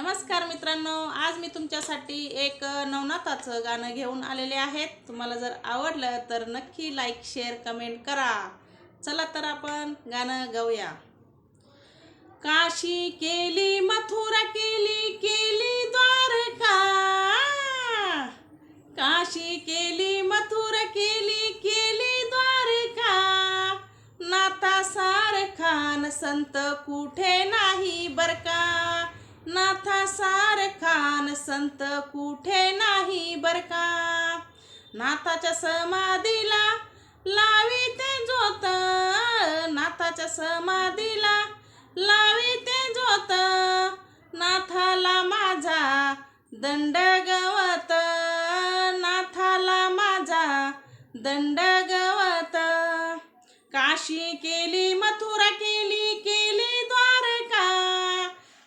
नमस्कार मित्रांनो आज मी तुमच्यासाठी एक नवनाथाचं गाणं घेऊन आलेले आहेत. तुम्हाला जर आवडलं तर नक्की लाईक शेअर कमेंट करा. चला तर आपण गाणं गाऊया. काशी केली मथुरा केली केली द्वारका. काशी केली मथुरा केली केली द्वारका. नाता सारखान संत कुठे संत कुठे नाही बरका नाथाच्या समाधीला लावी ते जोत. नाथाच्या समाधीला लावी ते जोत. नाथाला माझा दंड गवत. नाथाला माझा दंड गवत. काशी केली मथुरा केली केली द्वारका.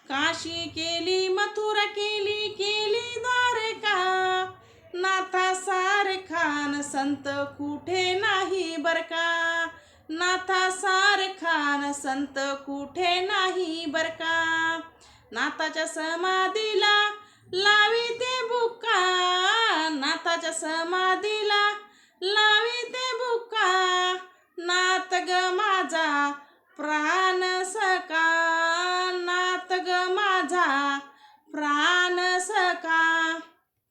काशी केली मथुरा केली केली सारखान संत कुठे नाही बरका नाथा सारखान संत कुठे नाही बरका नाथाच्या समाधीला लावी ते बुका. नाथाच्या समाधीला लावी ते बुका. नाथ ग माझा प्राण सका. नाथ ग माझा प्राण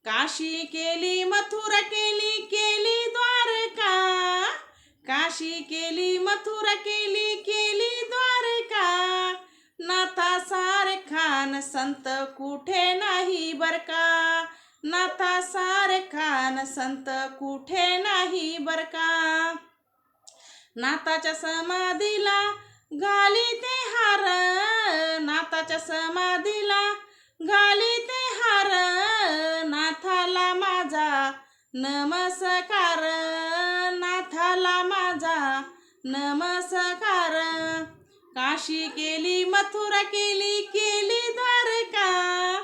काशी केली मथुरा केली केली द्वारका. काशी केली मथुरा केली केली द्वारका. नाथा सारखान संत कुठे नाही बरका? नाथा सारखान संत कुठे नाही बरका? नाथाच्या समाधीला घाली ते हार. नाथाच्या समाधीला घाली नमस्कार नाथाला माझा. नमस्कार काशी केली मथुरा केली केली द्वारका.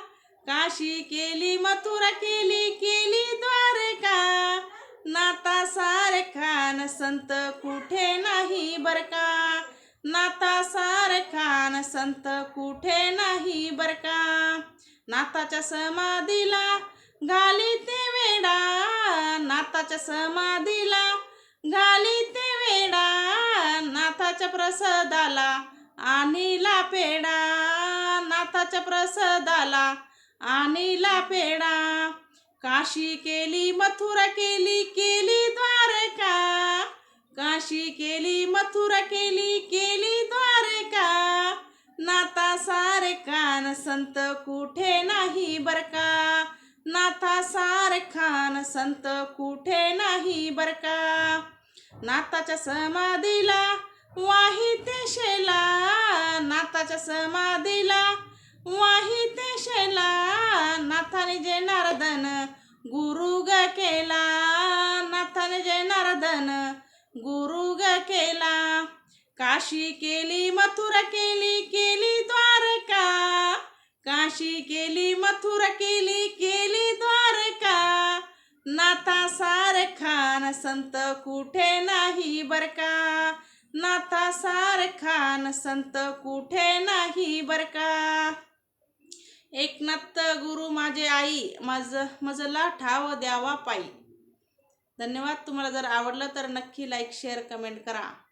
काशी केली मथुरा केली केली द्वारका. नाता सारखान संत कुठे नाही बरका. नाता सारखान संत कुठे नाही बरका. नाताच्या समाधीला घाली ते वेडा नाथाच्या समाधीला. घाली ते वेडा नाथाच्या प्रसादाला. आणिला पेडा नाथाच्या प्रसादाला. आणिला पेडा. काशी केली मथुरा केली केली द्वारका. काशी केली मथुरा केली केली द्वारका. नाता सारखान संत कुठे नाही बरका. नाथा सारखान संत कुठे नाही बरका नाताच्या समाधीला वाहिते शेला नाताच्या समाधीला वाहिते शेला नाथाने जे नारदन गुरु ग केला. नाथाने जे नारदन गुरु ग केला. काशी केली मथुरा केली केली काशी केली मथुर केली केली द्वारका. नाथा सारखान संत कुठे नाही बरका. नाथा सारखान संत कुठे नाही बरका. एकनाथ गुरु माझे आई माझ मजला ठाव द्यावा पायी. धन्यवाद. तुम्हाला जर आवडलं तर नक्की लाईक शेअर कमेंट करा.